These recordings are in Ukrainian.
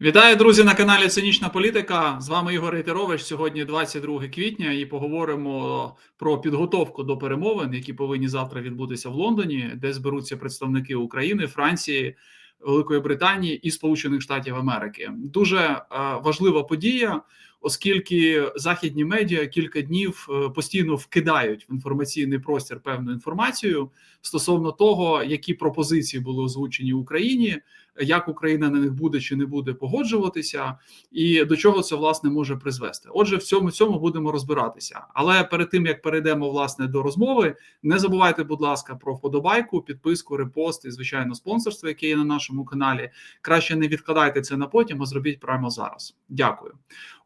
Вітаю, друзі, на каналі Цинічна Політика. З вами Ігор Рейтерович. Сьогодні 22 квітня, і поговоримо про підготовку до перемовин, які повинні завтра відбутися в Лондоні, де зберуться представники України, Франції, Великої Британії і Сполучених Штатів Америки. Дуже е, важлива подія, оскільки західні медіа кілька днів е, постійно вкидають в інформаційний простір певну інформацію стосовно того, які пропозиції були озвучені Україні як Україна на них буде чи не буде погоджуватися, і до чого це власне може призвести. Отже, в цьому цьому будемо розбиратися. Але перед тим як перейдемо власне до розмови, не забувайте, будь ласка, про вподобайку, підписку, репост і звичайно спонсорство, яке є на нашому каналі. Краще не відкладайте це на потім, а зробіть прямо зараз. Дякую.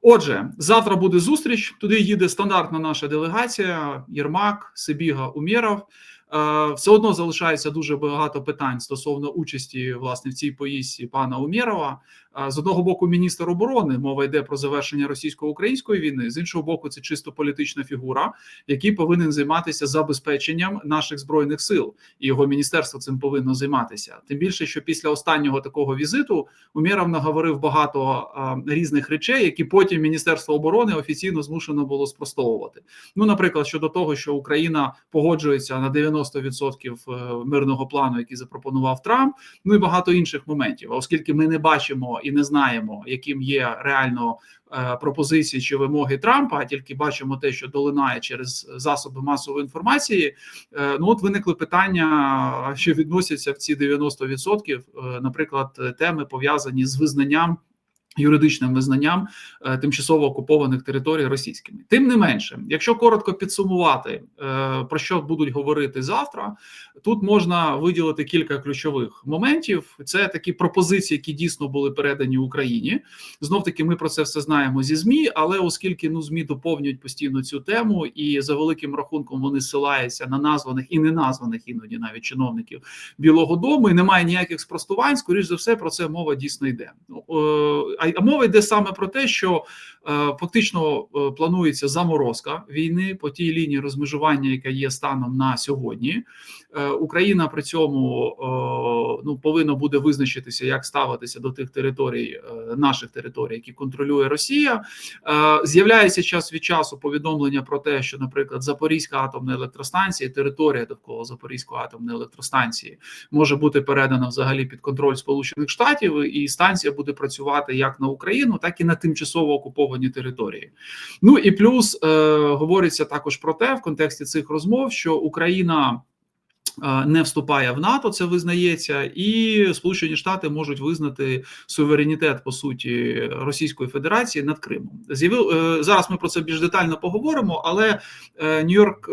Отже, завтра буде зустріч. Туди їде стандартна наша делегація: Єрмак, Сибіга, Умєров. Е, все одно залишається дуже багато питань стосовно участі власне в цій поїздці пана Умєрова. Е, з одного боку, міністр оборони мова йде про завершення російсько-української війни. З іншого боку, це чисто політична фігура, який повинен займатися забезпеченням наших збройних сил, і його міністерство цим повинно займатися. Тим більше, що після останнього такого візиту Умєров наговорив багато е, різних речей, які потім міністерство оборони офіційно змушено було спростовувати. Ну, наприклад, щодо того, що Україна погоджується на 90% мирного плану, який запропонував Трамп, ну і багато інших моментів. А оскільки ми не бачимо і не знаємо, яким є реально е, пропозиції чи вимоги Трампа, а тільки бачимо те, що долинає через засоби масової інформації. Е, ну от виникли питання, що відносяться в ці 90%, е, наприклад, теми пов'язані з визнанням. Юридичним визнанням е, тимчасово окупованих територій російськими, тим не менше, якщо коротко підсумувати е, про що будуть говорити завтра, тут можна виділити кілька ключових моментів. Це такі пропозиції, які дійсно були передані Україні. Знов таки, ми про це все знаємо зі змі, але оскільки ну змі доповнюють постійно цю тему, і за великим рахунком вони силаються на названих і неназваних іноді навіть чиновників Білого Дому, і немає ніяких спростувань. Скоріш за все, про це мова дійсно йде. Е, а мова йде саме про те, що е, фактично е, планується заморозка війни по тій лінії розмежування, яка є станом на сьогодні. Е, Україна при цьому ну повинна буде визначитися, як ставитися до тих територій, наших територій, які контролює Росія. З'являється час від часу повідомлення про те, що, наприклад, Запорізька атомна електростанція, територія довкола Запорізької атомної електростанції може бути передана взагалі під контроль Сполучених Штатів, і станція буде працювати як на Україну, так і на тимчасово окуповані території. Ну і плюс е, говориться також про те, в контексті цих розмов, що Україна. Е, не вступає в НАТО, це визнається, і Сполучені Штати можуть визнати суверенітет по суті Російської Федерації над Кримом. З'явив е, зараз. Ми про це більш детально поговоримо, але Нью-Йорк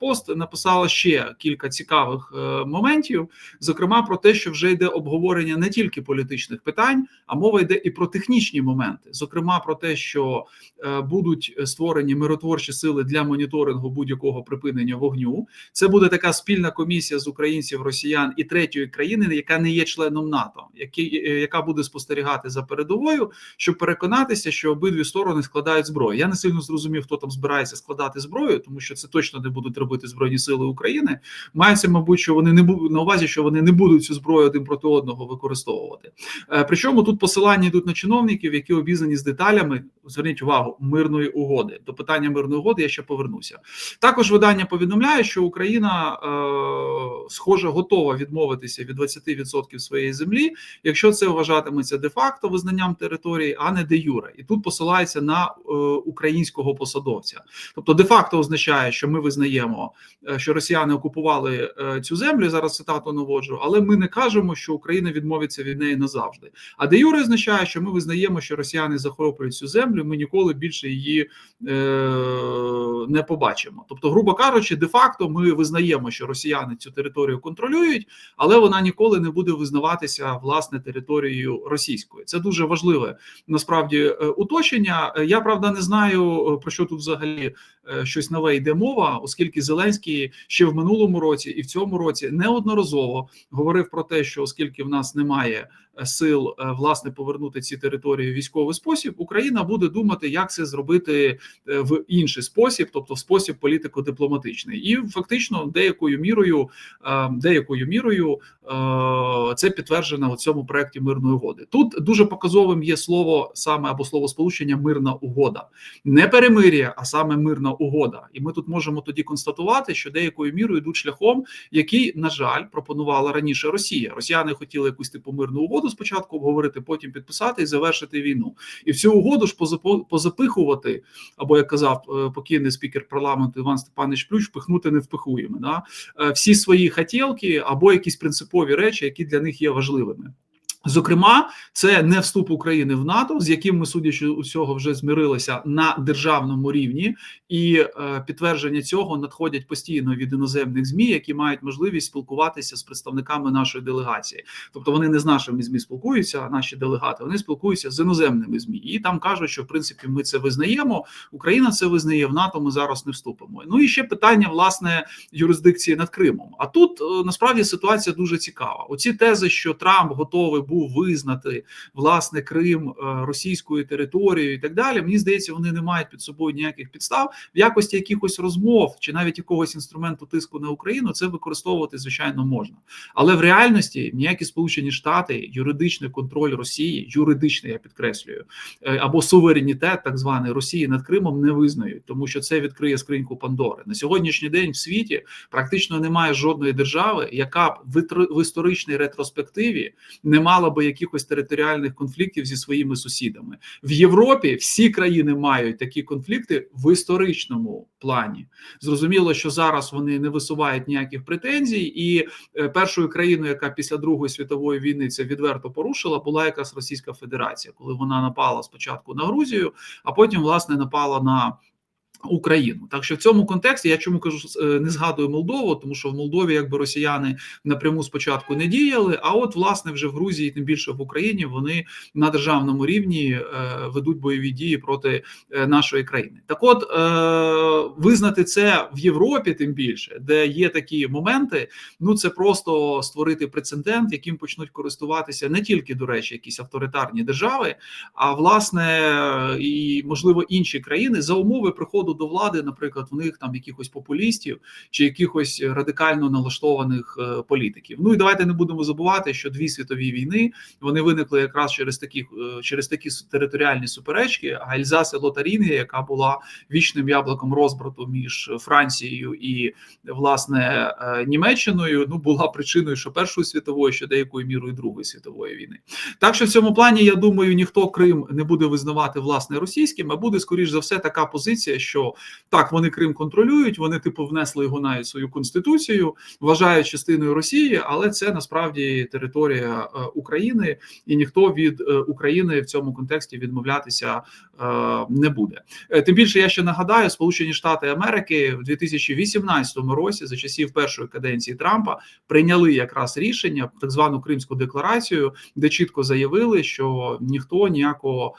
Пост написала ще кілька цікавих е, моментів, зокрема про те, що вже йде обговорення не тільки політичних питань, а мова йде і про технічні моменти, зокрема про те, що будуть створені миротворчі сили для моніторингу будь-якого припинення вогню. Це буде така спільна комісія комісія з українців, росіян і третьої країни, яка не є членом НАТО, які, е, яка буде спостерігати за передовою, щоб переконатися, що обидві сторони складають зброю. Я не сильно зрозумів, хто там збирається складати зброю, тому що це точно не будуть робити збройні сили України. Мається, мабуть, що вони не будуть на увазі, що вони не будуть цю зброю один проти одного використовувати. Е, причому тут посилання йдуть на чиновників, які обізнані з деталями. Зверніть увагу мирної угоди. До питання мирної угоди я ще повернуся. Також видання повідомляє, що Україна. Е, схоже готова відмовитися від 20% своєї землі, якщо це вважатиметься де-факто визнанням території, а не де юре, і тут посилається на е, українського посадовця. Тобто, де-факто означає, що ми визнаємо, е, що росіяни окупували е, цю землю. Зараз цитату наводжу, але ми не кажемо, що Україна відмовиться від неї назавжди. А де юре означає, що ми визнаємо, що росіяни захоплюють цю землю. Ми ніколи більше її е, не побачимо. Тобто, грубо кажучи, де-факто ми визнаємо, що росіяни росіяни цю територію контролюють, але вона ніколи не буде визнаватися власне територією російською. Це дуже важливе насправді е, уточнення. Я правда не знаю е, про що тут взагалі е, щось нове йде мова, оскільки Зеленський ще в минулому році і в цьому році неодноразово говорив про те, що оскільки в нас немає сил власне повернути ці території в військовий спосіб, Україна буде думати, як це зробити в інший спосіб, тобто в спосіб політико-дипломатичний, і фактично деякою мірою е, деякою мірою е, це підтверджено у цьому проекті мирної угоди. Тут дуже показовим є слово саме або слово сполучення мирна угода, не перемир'я, а саме мирна угода. І ми тут можемо тоді констатувати, що деякою мірою йдуть шляхом, який, на жаль, пропонувала раніше Росія. Росіяни хотіли якусь типу мирну угоду спочатку обговорити, потім підписати і завершити війну. І в цю угоду ж позапихувати, або як казав е, покійний спікер парламенту Іван Степанович Плющ, пихнути не впихуємо. Да? Е, Свої хотілки або якісь принципові речі, які для них є важливими. Зокрема, це не вступ України в НАТО, з яким ми, судячи усього, вже змирилися на державному рівні, і е, підтвердження цього надходять постійно від іноземних змі, які мають можливість спілкуватися з представниками нашої делегації. Тобто вони не з нашими змі спілкуються, а наші делегати вони спілкуються з іноземними змі, і там кажуть, що в принципі ми це визнаємо. Україна це визнає в НАТО. Ми зараз не вступимо. Ну і ще питання власне юрисдикції над Кримом. А тут е, насправді ситуація дуже цікава. Оці тези, що Трамп готовий був визнати власне Крим е, російською територією і так далі. Мені здається, вони не мають під собою ніяких підстав в якості якихось розмов чи навіть якогось інструменту тиску на Україну. Це використовувати звичайно можна, але в реальності ніякі Сполучені Штати, юридичний контроль Росії, юридичний, я підкреслюю, е, або суверенітет, так званий Росії над Кримом, не визнають, тому що це відкриє скриньку Пандори на сьогоднішній день в світі. Практично немає жодної держави, яка б в історичній ретроспективі не мала би якихось територіальних конфліктів зі своїми сусідами в Європі. Всі країни мають такі конфлікти в історичному плані. Зрозуміло, що зараз вони не висувають ніяких претензій, і е, першою країною, яка після Другої світової війни це відверто порушила, була якраз Російська Федерація, коли вона напала спочатку на Грузію, а потім власне напала на. Україну, так що в цьому контексті я чому кажу е, не згадую Молдову, тому що в Молдові якби росіяни напряму спочатку не діяли. А от власне вже в Грузії, тим більше в Україні, вони на державному рівні е, ведуть бойові дії проти е, нашої країни. Так, от визнати це в Європі, тим більше, де є такі моменти, ну це просто створити прецедент, яким почнуть користуватися не тільки до речі, якісь авторитарні держави, а власне і можливо інші країни за умови приходу до влади, наприклад, в них там якихось популістів чи якихось радикально налаштованих е, політиків. Ну і давайте не будемо забувати, що дві світові війни вони виникли якраз через такі е, через такі територіальні суперечки. А Ельзас і Лотарінгія, яка була вічним яблуком розбрату між Францією і власне е, Німеччиною, ну була причиною, що Першої світової, що деякою мірою Другої світової війни. Так що в цьому плані я думаю, ніхто Крим не буде визнавати власне російським, а буде скоріш за все така позиція, що так вони Крим контролюють, вони типу внесли його навіть свою конституцію, вважають частиною Росії, але це насправді територія е, України, і ніхто від е, України в цьому контексті відмовлятися е, не буде. Тим більше я ще нагадаю, Сполучені Штати Америки в 2018 році, за часів першої каденції Трампа, прийняли якраз рішення, так звану Кримську декларацію, де чітко заявили, що ніхто ніякого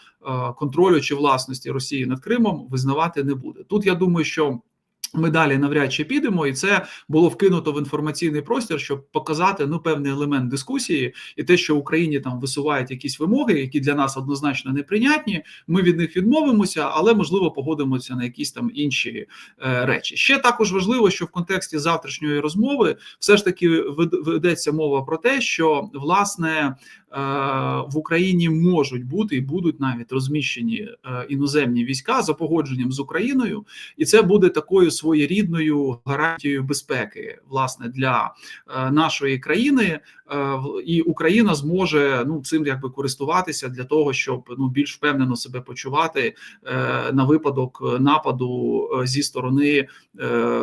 контролю чи власності Росії над Кримом визнавати не буде. Тут я думаю, що. Ми далі навряд чи підемо, і це було вкинуто в інформаційний простір, щоб показати ну певний елемент дискусії, і те, що Україні там висувають якісь вимоги, які для нас однозначно неприйнятні. Ми від них відмовимося, але можливо погодимося на якісь там інші е, речі. Ще також важливо, що в контексті завтрашньої розмови все ж таки вед- ведеться мова про те, що власне е, в Україні можуть бути і будуть навіть розміщені е, іноземні війська за погодженням з Україною, і це буде такою своєрідною гарантією безпеки, власне, для е, нашої країни, е, і Україна зможе ну цим якби користуватися для того, щоб ну більш впевнено себе почувати е, на випадок нападу зі сторони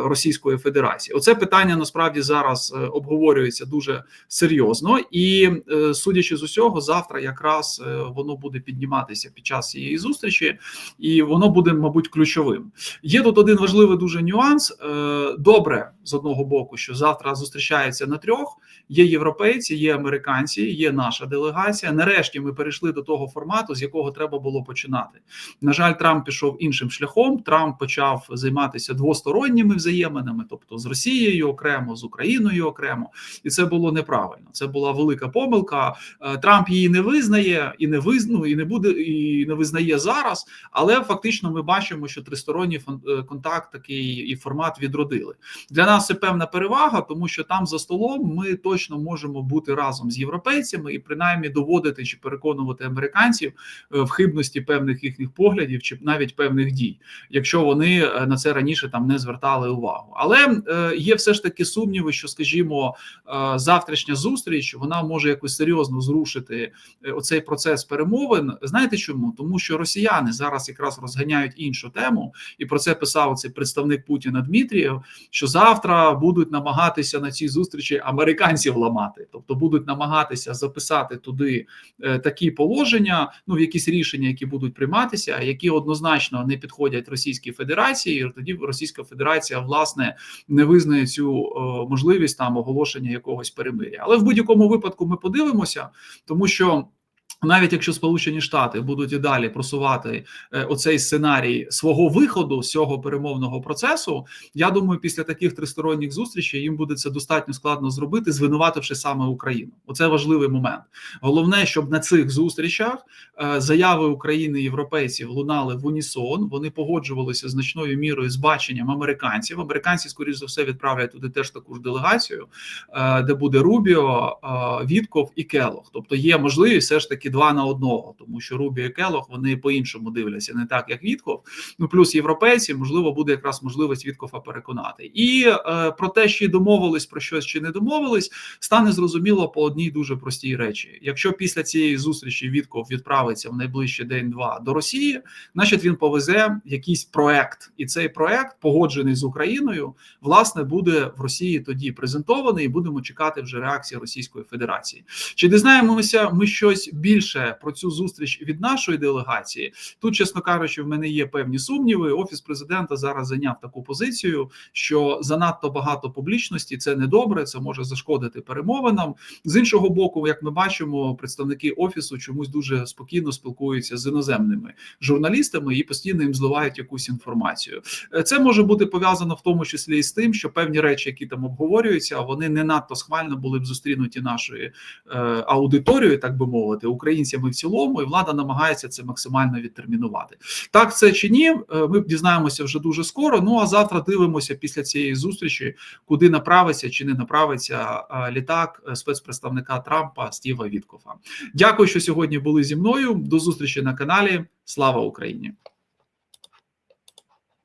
Російської Федерації. Оце питання насправді зараз обговорюється дуже серйозно, і судячи з усього, завтра якраз воно буде підніматися під час цієї зустрічі, і воно буде, мабуть, ключовим. Є тут один важливий дуже нюанс. Е, Добре, з одного боку, що завтра зустрічається на трьох. Є європейці, є американці, є наша делегація. Нарешті ми перейшли до того формату, з якого треба було починати. На жаль, Трамп пішов іншим шляхом. Трамп почав займатися двосторонніми взаєминами, тобто з Росією окремо, з Україною окремо, і це було неправильно. Це була велика помилка. Е, Трамп її не визнає і не виз... ну, і не буде і не визнає зараз. Але фактично ми бачимо, що тристоронній е, контакт такий і формат відродили. Для нас це певна перевага, тому що там за столом ми точно можемо бути разом з європейцями і принаймні доводити чи переконувати американців е, в хибності певних їхніх поглядів чи навіть певних дій, якщо вони е, на це раніше там не звертали увагу. Але е, є все ж таки сумніви, що, скажімо, завтрашня зустріч вона може якось серйозно зрушити оцей процес перемовин. Знаєте чому? Тому що росіяни зараз якраз розганяють іншу тему, і про це писав цей представник Путіна Дмитрієв. Що завтра будуть намагатися на цій зустрічі американців ламати, тобто будуть намагатися записати туди е, такі положення, ну в якісь рішення, які будуть прийматися, які однозначно не підходять Російській Федерації. і Тоді Російська Федерація власне не визнає цю е, можливість там оголошення якогось перемиря. Але в будь-якому випадку ми подивимося, тому що. Навіть якщо Сполучені Штати будуть і далі просувати е, оцей сценарій свого виходу з цього перемовного процесу, я думаю, після таких тристоронніх зустрічей їм буде це достатньо складно зробити, звинувативши саме Україну. Оце важливий момент. Головне, щоб на цих зустрічах е, заяви України і європейців лунали в унісон. Вони погоджувалися значною мірою з баченням американців. Американці, скоріш за все, відправлять туди теж таку ж делегацію, е, де буде Рубіо, Вітков і Келох. Тобто є можливість все ж таки два на одного, тому що Рубіо і Келох вони по-іншому дивляться, не так як Вітков. Ну плюс європейці, можливо, буде якраз можливість Віткофа переконати. І е, про те, чи домовились про щось чи не домовились, стане зрозуміло по одній дуже простій речі: якщо після цієї зустрічі Вітков відправиться в найближчий день-два до Росії, значить він повезе якийсь проект, і цей проект, погоджений з Україною, власне буде в Росії тоді презентований, і будемо чекати вже реакції Російської Федерації. Чи дізнаємося ми щось більше про цю зустріч від нашої делегації? Тут, чесно кажучи, в мене є певні сумніви. Офіс президента зараз зайняв таку позицію, що занадто багато публічності це не добре, це може зашкодити перемовинам. З іншого боку, як ми бачимо, представники офісу чомусь дуже спокійно спілкуються з іноземними журналістами і постійно їм зливають якусь інформацію. Е, Це може бути пов'язано в тому числі і з тим, що певні речі, які там обговорюються, вони не надто схвально були б зустрінуті нашою е, аудиторією, так би мовити, українцями в цілому, і влада намагається це максимально відтермінувати. Так це чи ні? е, Ми дізнаємося вже дуже скоро. Ну а завтра дивимося після цієї зустрічі, куди направиться чи не направиться е, літак е, спецпредставника Трампа Стіва Віткофа. Дякую, що сьогодні були зі мною. До зустрічі на каналі. Слава Україні!